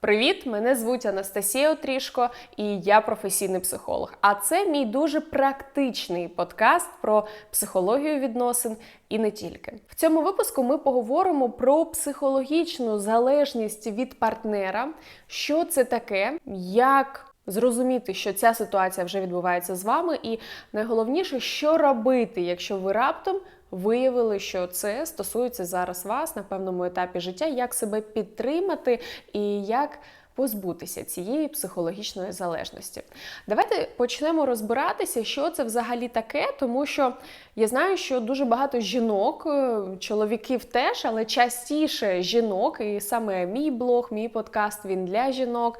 Привіт! Мене звуть Анастасія Отрішко, і я професійний психолог. А це мій дуже практичний подкаст про психологію відносин і не тільки. В цьому випуску ми поговоримо про психологічну залежність від партнера, що це таке, як. Зрозуміти, що ця ситуація вже відбувається з вами, і найголовніше, що робити, якщо ви раптом виявили, що це стосується зараз вас на певному етапі життя, як себе підтримати і як позбутися цієї психологічної залежності. Давайте почнемо розбиратися, що це взагалі таке, тому що я знаю, що дуже багато жінок, е, чоловіків теж, але частіше жінок, і саме мій блог, мій подкаст він для жінок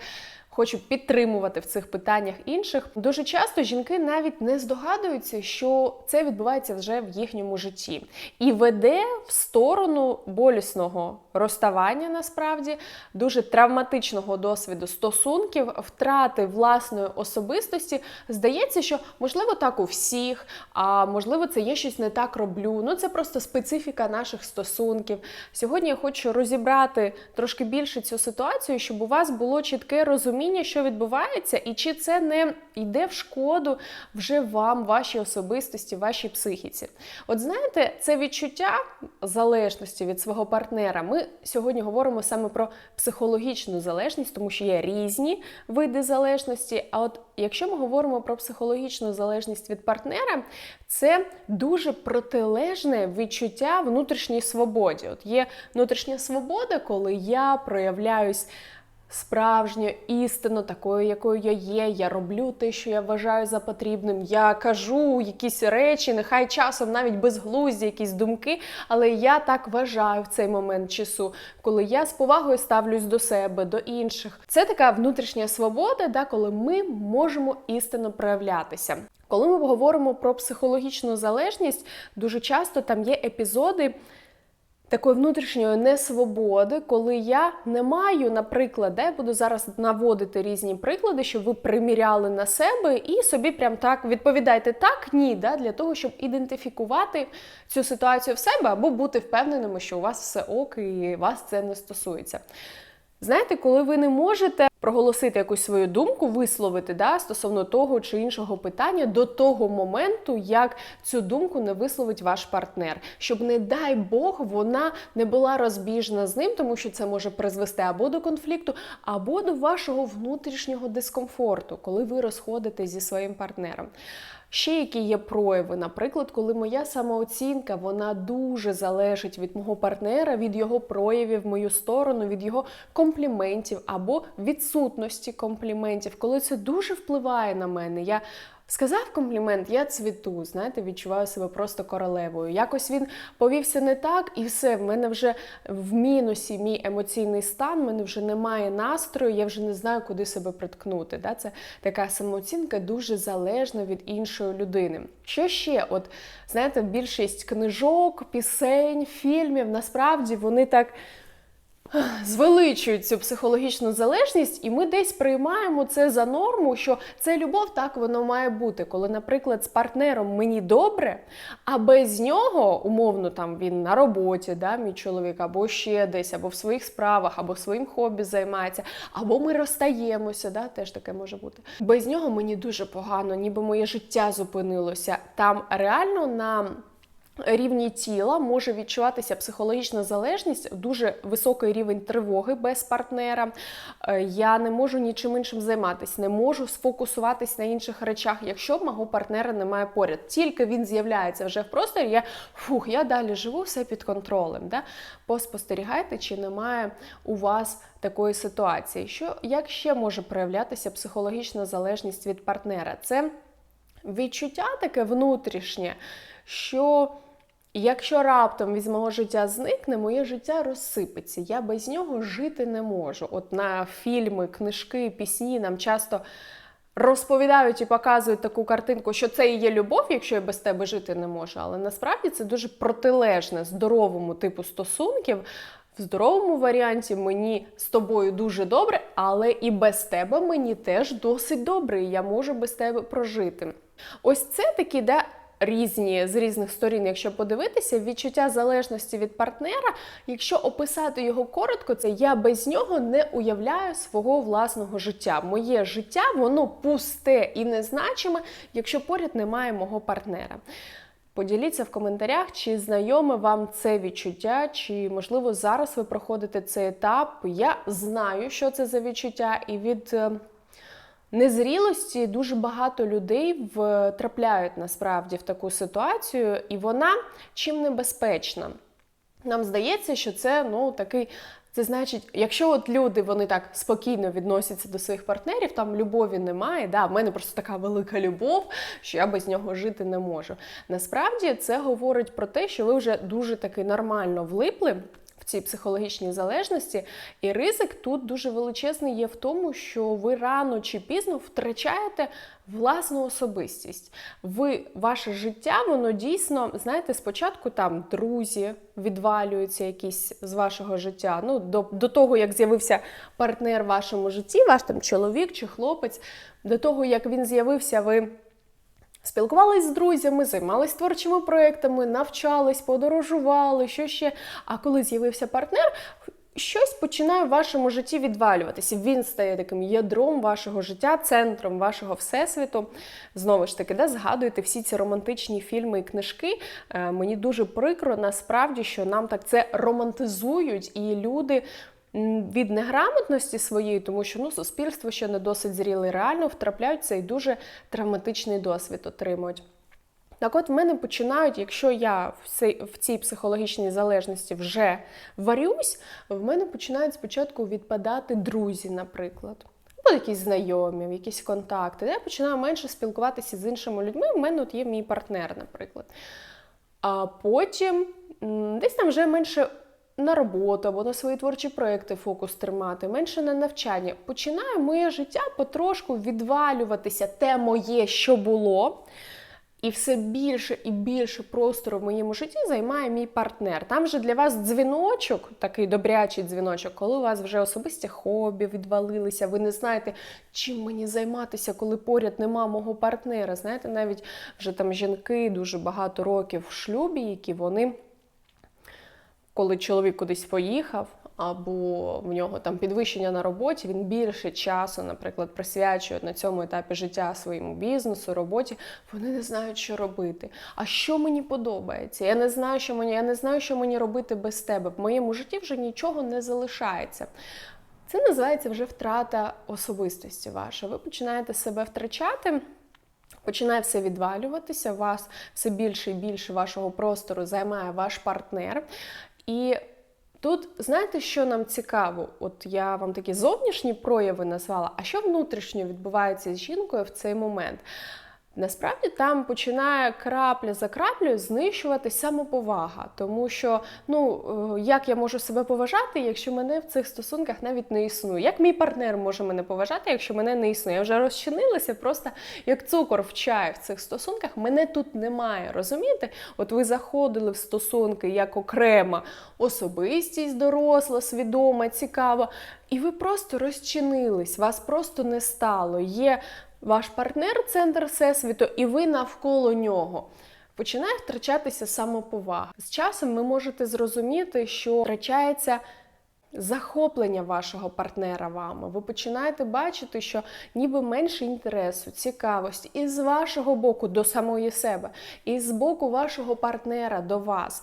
хочу підтримувати в цих питаннях інших. Дуже часто жінки навіть не здогадуються, що це відбувається вже в їхньому житті, і веде в сторону болісного розставання, насправді дуже травматичного досвіду стосунків, втрати власної особистості. Здається, що можливо так у всіх, а можливо, це є щось не так роблю. Ну це просто специфіка наших стосунків. Сьогодні я хочу розібрати трошки більше цю ситуацію, щоб у вас було чітке розуміння розуміння, що відбувається, і чи це не йде в шкоду вже вам, вашій особистості, вашій психіці. От знаєте, це відчуття залежності від свого партнера. Ми сьогодні говоримо саме про психологічну залежність, тому що є різні види залежності. А от якщо ми говоримо про психологічну залежність від партнера, це дуже протилежне відчуття внутрішньої свободі. От є внутрішня свобода, коли я проявляюсь справжньо істинно, такою, якою я є. Я роблю те, що я вважаю за потрібним. Я кажу якісь речі, нехай часом навіть безглузді, якісь думки, але я так вважаю в цей момент часу, коли я з повагою ставлюсь до себе, до інших. Це така внутрішня свобода, да, коли ми можемо істинно проявлятися. Коли ми говоримо про психологічну залежність, дуже часто там є епізоди такої внутрішньої несвободи, коли я не маю, наприклад, де буду зараз наводити різні приклади, щоб ви приміряли на себе і собі прям так відповідайте так, ні, да, для того, щоб ідентифікувати цю ситуацію в себе або бути впевненими, що у вас все ок і вас це не стосується. Знаєте, коли ви не можете проголосити якусь свою думку, висловити да, стосовно того чи іншого питання до того моменту, як цю думку не висловить ваш партнер, щоб, не дай Бог, вона не була розбіжна з ним, тому що це може призвести або до конфлікту, або до вашого внутрішнього дискомфорту, коли ви розходитесь зі своїм партнером. Ще які є прояви, наприклад, коли моя самооцінка вона дуже залежить від мого партнера, від його проявів в мою сторону, від його компліментів або відсутності компліментів, коли це дуже впливає на мене. Я Сказав комплімент, я цвіту, знаєте, відчуваю себе просто королевою. Якось він повівся не так, і все, в мене вже в мінусі мій емоційний стан, в мене вже немає настрою, я вже не знаю, куди себе приткнути. Да? Це така самооцінка дуже залежна від іншої людини. Що ще? От знаєте, більшість книжок, пісень, фільмів насправді вони так звеличують цю психологічну залежність, і ми десь приймаємо це за норму, що це любов, так воно має бути. Коли, наприклад, з партнером мені добре, а без нього, умовно, там він на роботі, да, мій чоловік, або ще десь, або в своїх справах, або своїм хобі займається, або ми розстаємося, да, теж таке може бути. Без нього мені дуже погано, ніби моє життя зупинилося. Там реально на рівні тіла може відчуватися психологічна залежність, дуже високий рівень тривоги без партнера. Е, я не можу нічим іншим займатися, не можу сфокусуватись на інших речах, якщо мого партнера немає поряд. Тільки він з'являється вже в просторі, я фух, я далі живу все під контролем. Да? Поспостерігайте, чи немає у вас такої ситуації. Що як ще може проявлятися психологічна залежність від партнера? Це відчуття таке внутрішнє, що якщо раптом від мого життя зникне, моє життя розсипеться. Я без нього жити не можу. От на фільми, книжки, пісні нам часто. Розповідають і показують таку картинку, що це і є любов, якщо я без тебе жити не можу. Але насправді це дуже протилежне здоровому типу стосунків. В здоровому варіанті мені з тобою дуже добре, але і без тебе мені теж досить добре, і я можу без тебе прожити. Ось це такі, де різні з різних сторін, якщо подивитися, відчуття залежності від партнера, якщо описати його коротко, це я без нього не уявляю свого власного життя. Моє життя воно пусте і незначиме, якщо поряд немає мого партнера. Поділіться в коментарях, чи знайоме вам це відчуття, чи можливо зараз ви проходите цей етап. Я знаю, що це за відчуття, і від е, незрілості дуже багато людей втрапляють насправді в таку ситуацію, і вона чим небезпечна. Нам здається, що це ну такий. Це значить, якщо от люди вони так спокійно відносяться до своїх партнерів, там любові немає. Да, в мене просто така велика любов, що я без нього жити не можу. Насправді це говорить про те, що ви вже дуже таки нормально влипли цій психологічній залежності. І ризик тут дуже величезний є в тому, що ви рано чи пізно втрачаєте власну особистість. Ви, ваше життя, воно дійсно, знаєте, спочатку там друзі відвалюються якісь з вашого життя. Ну, До до того, як з'явився партнер в вашому житті, ваш там чоловік чи хлопець, до того, як він з'явився, ви. Спілкувались з друзями, займались творчими проектами, навчались, подорожували, що ще. А коли з'явився партнер, щось починає в вашому житті відвалюватися. Він стає таким ядром вашого життя, центром вашого всесвіту. Знову ж таки, да, згадуєте всі ці романтичні фільми і книжки. Е, мені дуже прикро, насправді, що нам так це романтизують, і люди від неграмотності своєї, тому що ну, суспільство ще не досить зріле, реально втрапляються і дуже травматичний досвід отримують. Так от в мене починають, якщо я в цій, психологічній залежності вже варюсь, в мене починають спочатку відпадати друзі, наприклад. Або якісь знайомі, якісь контакти. Я починаю менше спілкуватися з іншими людьми. У мене от є мій партнер, наприклад. А потім десь там вже менше на роботу або на свої творчі проекти фокус тримати, менше на навчання. Починає моє життя потрошку відвалюватися те моє, що було. І все більше і більше простору в моєму житті займає мій партнер. Там же для вас дзвіночок, такий добрячий дзвіночок, коли у вас вже особисті хобі відвалилися, ви не знаєте, чим мені займатися, коли поряд нема мого партнера. Знаєте, навіть вже там жінки дуже багато років в шлюбі, які вони коли чоловік кудись поїхав, або в нього там підвищення на роботі, він більше часу, наприклад, присвячує на цьому етапі життя своєму бізнесу, роботі. Вони не знають, що робити. А що мені подобається? Я не знаю, що мені, я не знаю, що мені робити без тебе. В моєму житті вже нічого не залишається. Це називається вже втрата особистості ваша. Ви починаєте себе втрачати. Починає все відвалюватися, у вас все більше і більше вашого простору займає ваш партнер. І тут, знаєте, що нам цікаво? От я вам такі зовнішні прояви назвала, а що внутрішньо відбувається з жінкою в цей момент? Насправді там починає крапля за краплею знищувати самоповага, тому що ну е, як я можу себе поважати, якщо мене в цих стосунках навіть не існує? Як мій партнер може мене поважати, якщо мене не існує? Я вже розчинилася просто як цукор в чай в цих стосунках. Мене тут немає. Розумієте? От ви заходили в стосунки як окрема особистість, доросла, свідома, цікава, і ви просто розчинились, вас просто не стало. Є ваш партнер центр всесвіту, і ви навколо нього. Починає втрачатися самоповага. З часом ви можете зрозуміти, що втрачається захоплення вашого партнера вами. Ви починаєте бачити, що ніби менше інтересу, цікавості і з вашого боку до самої себе, і з боку вашого партнера до вас.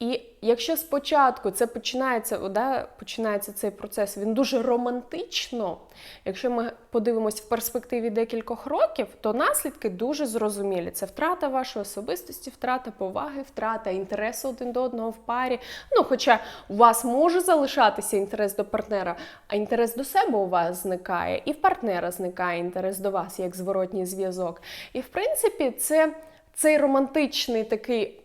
І якщо спочатку це починається, да, починається цей процес, він дуже романтично. Якщо ми подивимось в перспективі декількох років, то наслідки дуже зрозумілі. Це втрата вашої особистості, втрата поваги, втрата інтересу один до одного в парі. Ну, хоча у вас може залишатися інтерес до партнера, а інтерес до себе у вас зникає, і в партнера зникає інтерес до вас, як зворотній зв'язок. І в принципі, це цей романтичний такий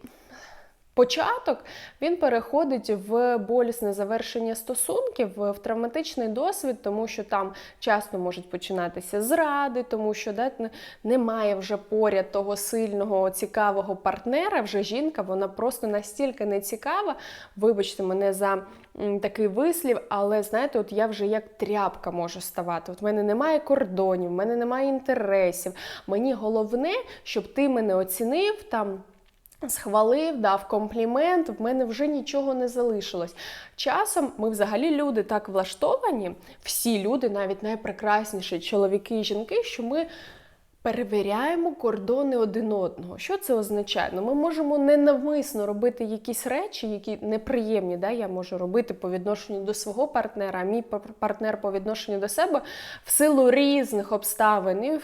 початок він переходить в болісне завершення стосунків, в травматичний досвід, тому що там часто можуть починатися зради, тому що да, немає вже поряд того сильного, цікавого партнера. Вже жінка, вона просто настільки не цікава. Вибачте мене за такий вислів, але знаєте, от я вже як тряпка можу ставати. От в мене немає кордонів, в мене немає інтересів. Мені головне, щоб ти мене оцінив там. Схвалив, дав комплімент, в мене вже нічого не залишилось. Часом ми взагалі люди так влаштовані, всі люди, навіть найпрекрасніші чоловіки і жінки, що ми перевіряємо кордони один одного. Що це означає? Ну, Ми можемо ненавмисно робити якісь речі, які неприємні. Да? Я можу робити по відношенню до свого партнера, а мій партнер по відношенню до себе в силу різних обставин. І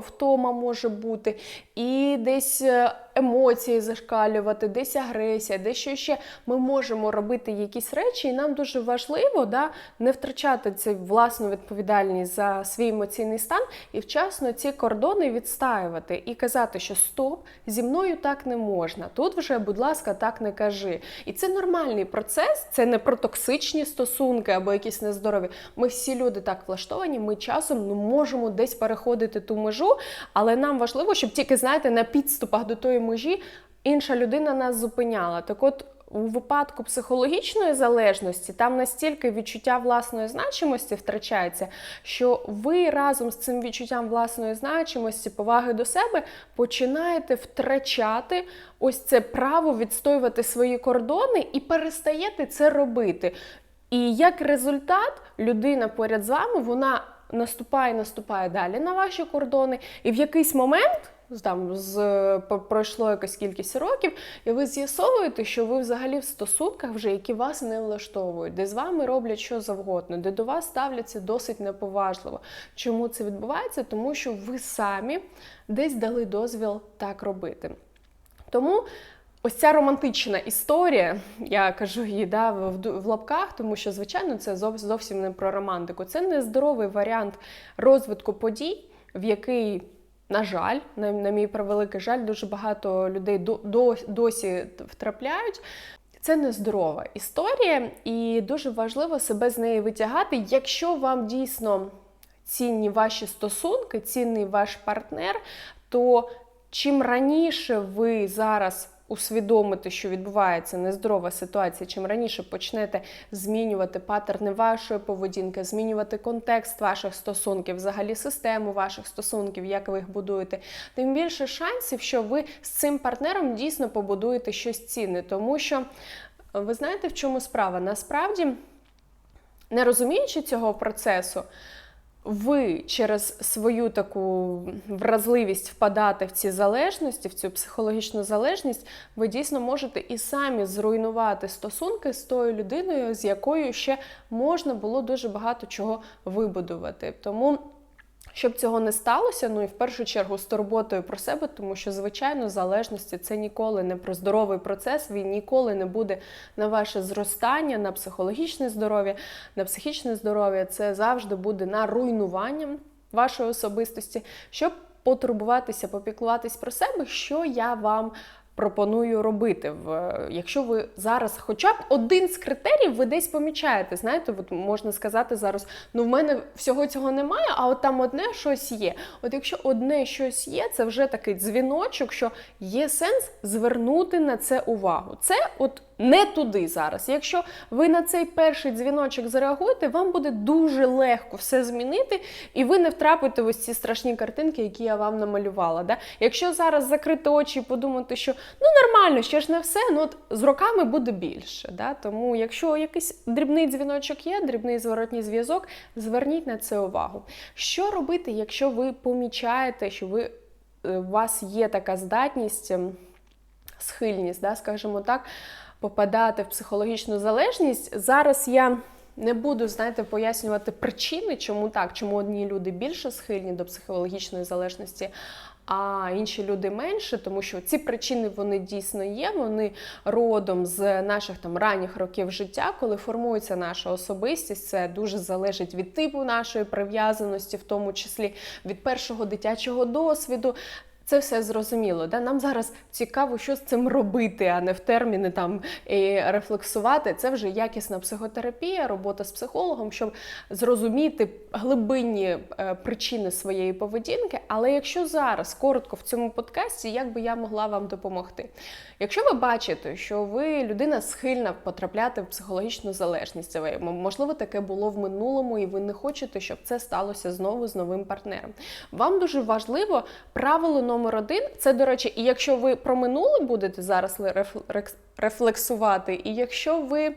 втома може бути, і десь е, емоції зашкалювати, десь агресія, десь що ще ми можемо робити якісь речі, і нам дуже важливо да, не втрачати цю власну відповідальність за свій емоційний стан і вчасно ці кордони відстаювати і казати, що стоп, зі мною так не можна. Тут вже, будь ласка, так не кажи. І це нормальний процес, це не про токсичні стосунки або якісь нездорові. Ми всі люди так влаштовані, ми часом ну, можемо десь переходити ту межу, але нам важливо, щоб тільки, знаєте, на підступах до тої межі інша людина нас зупиняла. Так от у випадку психологічної залежності там настільки відчуття власної значимості втрачається, що ви разом з цим відчуттям власної значимості, поваги до себе починаєте втрачати ось це право відстоювати свої кордони і перестаєте це робити. І як результат, людина поряд з вами вона наступає, наступає далі на ваші кордони, і в якийсь момент там з пройшло якась кількість років, і ви з'ясовуєте, що ви взагалі в стосунках, вже які вас не влаштовують, де з вами роблять що завгодно, де до вас ставляться досить неповажливо. Чому це відбувається? Тому що ви самі десь дали дозвіл так робити. Тому. Ось ця романтична історія, я кажу її да, в, лапках, тому що, звичайно, це зовсім не про романтику. Це нездоровий варіант розвитку подій, в який на жаль, на, на мій превеликий жаль, дуже багато людей до, до, досі втрапляють. Це нездорова історія, і дуже важливо себе з неї витягати, якщо вам дійсно цінні ваші стосунки, цінний ваш партнер, то чим раніше ви зараз усвідомити, що відбувається нездорова ситуація, чим раніше почнете змінювати паттерни вашої поведінки, змінювати контекст ваших стосунків, взагалі систему ваших стосунків, як ви їх будуєте, тим більше шансів, що ви з цим партнером дійсно побудуєте щось цінне. Тому що ви знаєте, в чому справа? Насправді, не розуміючи цього процесу, ви через свою таку вразливість впадати в ці залежності, в цю психологічну залежність, ви дійсно можете і самі зруйнувати стосунки з тою людиною, з якою ще можна було дуже багато чого вибудувати. Тому щоб цього не сталося, ну і в першу чергу з турботою про себе, тому що, звичайно, залежності це ніколи не про здоровий процес, він ніколи не буде на ваше зростання, на психологічне здоров'я, на психічне здоров'я. Це завжди буде на руйнування вашої особистості, щоб потурбуватися, попіклуватись про себе, що я вам пропоную робити. В Якщо ви зараз, хоча б один з критеріїв, ви десь помічаєте, знаєте, от можна сказати зараз, ну в мене всього цього немає, а от там одне щось є. От якщо одне щось є, це вже такий дзвіночок, що є сенс звернути на це увагу. Це от не туди зараз. Якщо ви на цей перший дзвіночок зареагуєте, вам буде дуже легко все змінити, і ви не втрапите в ось ці страшні картинки, які я вам намалювала. Да? Якщо зараз закрити очі і подумати, що ну нормально, ще ж не все, ну от з роками буде більше. Да? Тому, якщо якийсь дрібний дзвіночок є, дрібний зворотній зв'язок, зверніть на це увагу. Що робити, якщо ви помічаєте, що ви, е, у вас є така здатність, ем, схильність, да, скажімо так, попадати в психологічну залежність. Зараз я не буду, знаєте, пояснювати причини, чому так, чому одні люди більше схильні до психологічної залежності, а інші люди менше, тому що ці причини вони дійсно є. Вони родом з наших там ранніх років життя, коли формується наша особистість. Це дуже залежить від типу нашої прив'язаності, в тому числі від першого дитячого досвіду. Це все зрозуміло. Да? Нам зараз цікаво, що з цим робити, а не в терміни там і рефлексувати. Це вже якісна психотерапія, робота з психологом, щоб зрозуміти глибинні е, причини своєї поведінки. Але якщо зараз коротко в цьому подкасті, як би я могла вам допомогти? Якщо ви бачите, що ви людина схильна потрапляти в психологічну залежність, можливо, таке було в минулому, і ви не хочете, щоб це сталося знову з новим партнером. Вам дуже важливо правило номер один. Це, до речі, і якщо ви про минуле будете зараз рефлексувати, і якщо ви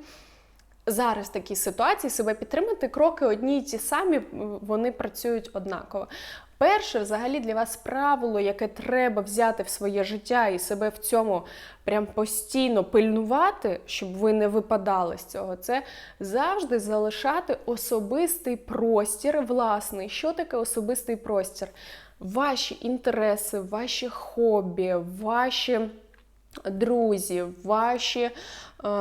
зараз в такій ситуації себе підтримати, кроки одні й ті самі, вони працюють однаково. Перше, взагалі, для вас правило, яке треба взяти в своє життя і себе в цьому прям постійно пильнувати, щоб ви не випадали з цього, це завжди залишати особистий простір власний. Що таке особистий простір? Ваші інтереси, ваші хобі, ваші друзі, ваші е,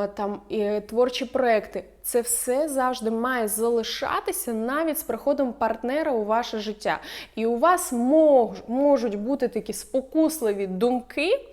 там творчі проекти. Це все завжди має залишатися навіть з приходом партнера у ваше життя. І у вас мож, можуть бути такі спокусливі думки.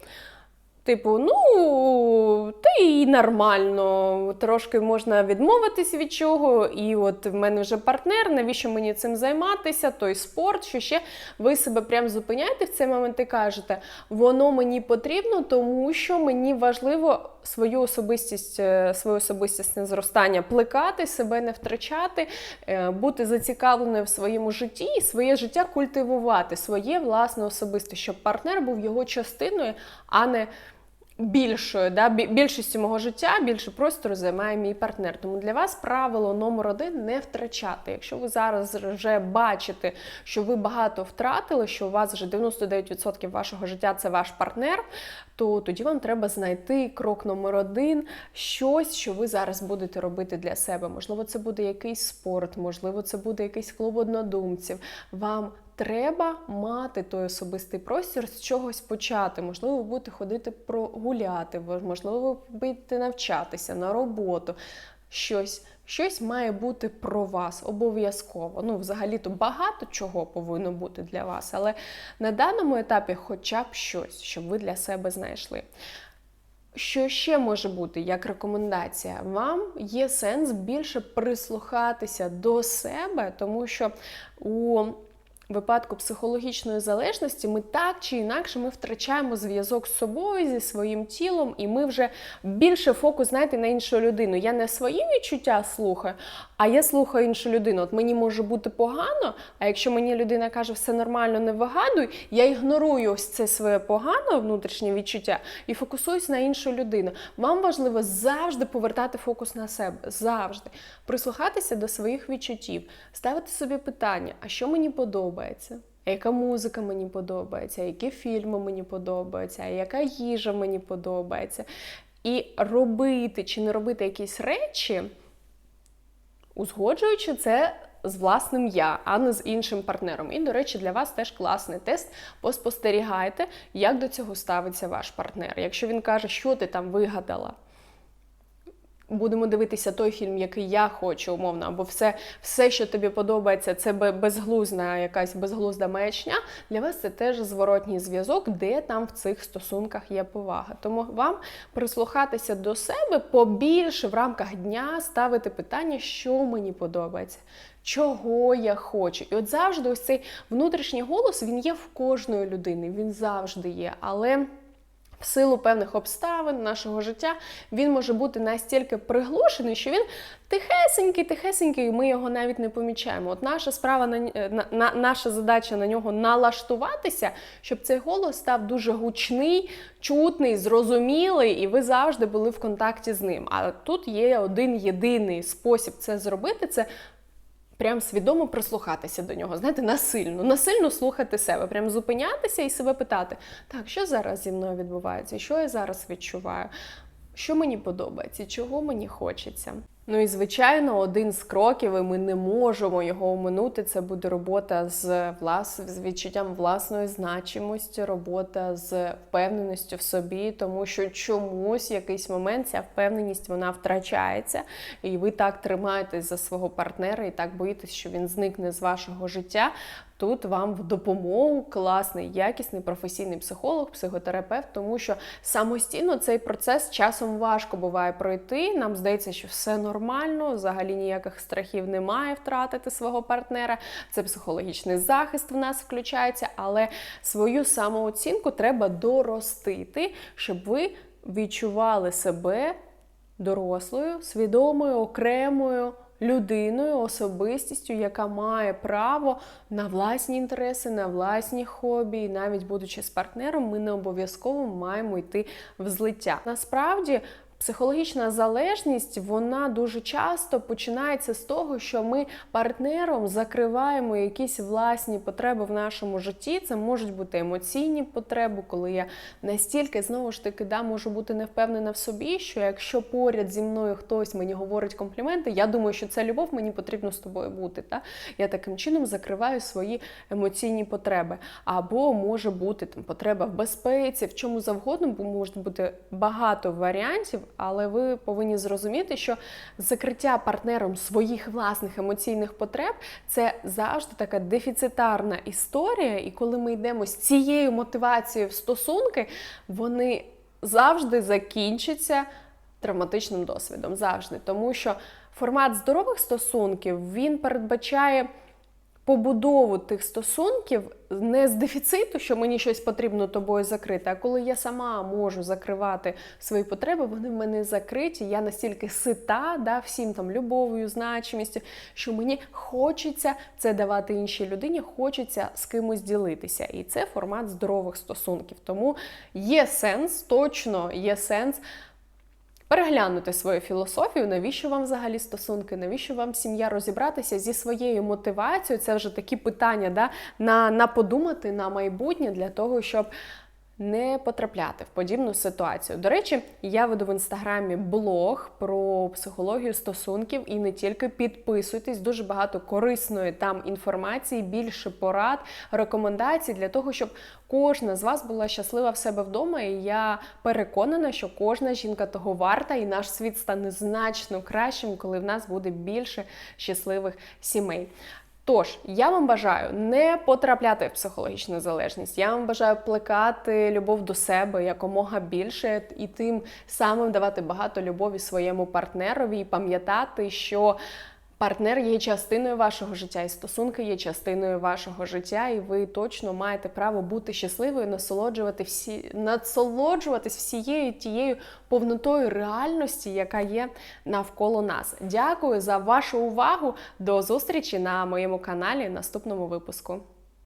Типу, ну, та і нормально, трошки можна відмовитись від чого. І от в мене вже партнер, навіщо мені цим займатися? Той спорт, що ще ви себе прям зупиняєте в цей момент і кажете, воно мені потрібно, тому що мені важливо свою особистість, е, своє особистісне зростання плекати, себе не втрачати, е, бути зацікавленою в своєму житті і своє життя культивувати, своє власне особисте, щоб партнер був його частиною, а не більшою, да, більшістю мого життя, більше простору займає мій партнер. Тому для вас правило номер один не втрачати. Якщо ви зараз вже бачите, що ви багато втратили, що у вас вже 99% вашого життя це ваш партнер, то тоді вам треба знайти крок номер один, щось, що ви зараз будете робити для себе. Можливо, це буде якийсь спорт, можливо, це буде якийсь клуб однодумців. Вам треба мати той особистий простір з чогось почати. Можливо, ви будете ходити прогуляти, можливо, ви будете навчатися на роботу. Щось щось має бути про вас обов'язково. Ну, взагалі-то багато чого повинно бути для вас, але на даному етапі хоча б щось, щоб ви для себе знайшли. Що ще може бути як рекомендація? Вам є сенс більше прислухатися до себе, тому що у випадку психологічної залежності ми так чи інакше ми втрачаємо зв'язок з собою, зі своїм тілом, і ми вже більше фокус знаєте, на іншу людину. Я не свої відчуття слухаю, а я слухаю іншу людину. От мені може бути погано, а якщо мені людина каже, все нормально, не вигадуй, я ігнорую ось це своє погане внутрішнє відчуття і фокусуюсь на іншу людину. Вам важливо завжди повертати фокус на себе, завжди прислухатися до своїх відчуттів, ставити собі питання, а що мені подобається. Яка музика мені подобається, які фільми мені подобаються, яка їжа мені подобається. І робити чи не робити якісь речі, узгоджуючи це з власним я, а не з іншим партнером. І, до речі, для вас теж класний тест. Поспостерігайте, як до цього ставиться ваш партнер. Якщо він каже, що ти там вигадала будемо дивитися той фільм, який я хочу, умовно, або все, все, що тобі подобається, це безглузна якась безглузда маячня. Для вас це теж зворотній зв'язок, де там в цих стосунках є повага. Тому вам прислухатися до себе побільше в рамках дня ставити питання, що мені подобається. Чого я хочу. І от завжди ось цей внутрішній голос він є в кожної людини, він завжди є. Але в силу певних обставин нашого життя він може бути настільки приглушений, що він тихесенький, тихесенький, і ми його навіть не помічаємо. От наша справа на, на, на наша задача на нього налаштуватися, щоб цей голос став дуже гучний, чутний, зрозумілий, і ви завжди були в контакті з ним. А тут є один єдиний спосіб це зробити це прям свідомо прислухатися до нього, знаєте, насильно, насильно слухати себе, прям зупинятися і себе питати, так, що зараз зі мною відбувається, що я зараз відчуваю, що мені подобається, чого мені хочеться. Ну і звичайно, один з кроків, і ми не можемо його оминути. Це буде робота з влас... з відчуттям власної значимості, робота з впевненістю в собі, тому що чомусь в якийсь момент ця впевненість вона втрачається, і ви так тримаєтесь за свого партнера, і так боїтесь, що він зникне з вашого життя. Тут вам в допомогу класний, якісний професійний психолог, психотерапевт, тому що самостійно цей процес часом важко буває пройти. Нам здається, що все нормально, взагалі ніяких страхів немає втратити свого партнера. Це психологічний захист в нас включається, але свою самооцінку треба доростити, щоб ви відчували себе дорослою, свідомою, окремою людиною, особистістю, яка має право на власні інтереси, на власні хобі, і навіть будучи з партнером, ми не обов'язково маємо йти в злиття. Насправді. Психологічна залежність вона дуже часто починається з того, що ми партнером закриваємо якісь власні потреби в нашому житті. Це можуть бути емоційні потреби, коли я настільки знову ж таки да, можу бути не впевнена в собі, що якщо поряд зі мною хтось мені говорить компліменти, я думаю, що це любов, мені потрібно з тобою бути. Та? Я таким чином закриваю свої емоційні потреби. Або може бути там потреба в безпеці, в чому завгодно, бо може бути багато варіантів але ви повинні зрозуміти, що закриття партнером своїх власних емоційних потреб це завжди така дефіцитарна історія. І коли ми йдемо з цією мотивацією в стосунки, вони завжди закінчаться травматичним досвідом. Завжди. Тому що формат здорових стосунків він передбачає побудову тих стосунків не з дефіциту, що мені щось потрібно тобою закрити, а коли я сама можу закривати свої потреби, вони в мене закриті. Я настільки сита, да, всім там любов'ю, значимістю, що мені хочеться це давати іншій людині, хочеться з кимось ділитися. І це формат здорових стосунків. Тому є сенс, точно є сенс переглянути свою філософію, навіщо вам взагалі стосунки, навіщо вам сім'я розібратися зі своєю мотивацією. Це вже такі питання да, на, на подумати на майбутнє для того, щоб не потрапляти в подібну ситуацію. До речі, я веду в інстаграмі блог про психологію стосунків і не тільки підписуйтесь, дуже багато корисної там інформації, більше порад, рекомендацій для того, щоб кожна з вас була щаслива в себе вдома. І я переконана, що кожна жінка того варта, і наш світ стане значно кращим, коли в нас буде більше щасливих сімей. Тож, я вам бажаю не потрапляти в психологічну залежність. Я вам бажаю плекати любов до себе якомога більше і тим самим давати багато любові своєму партнерові і пам'ятати, що Партнер є частиною вашого життя, і стосунки є частиною вашого життя, і ви точно маєте право бути щасливою, насолоджувати всі, насолоджуватись всією тією повнотою реальності, яка є навколо нас. Дякую за вашу увагу. До зустрічі на моєму каналі наступному випуску.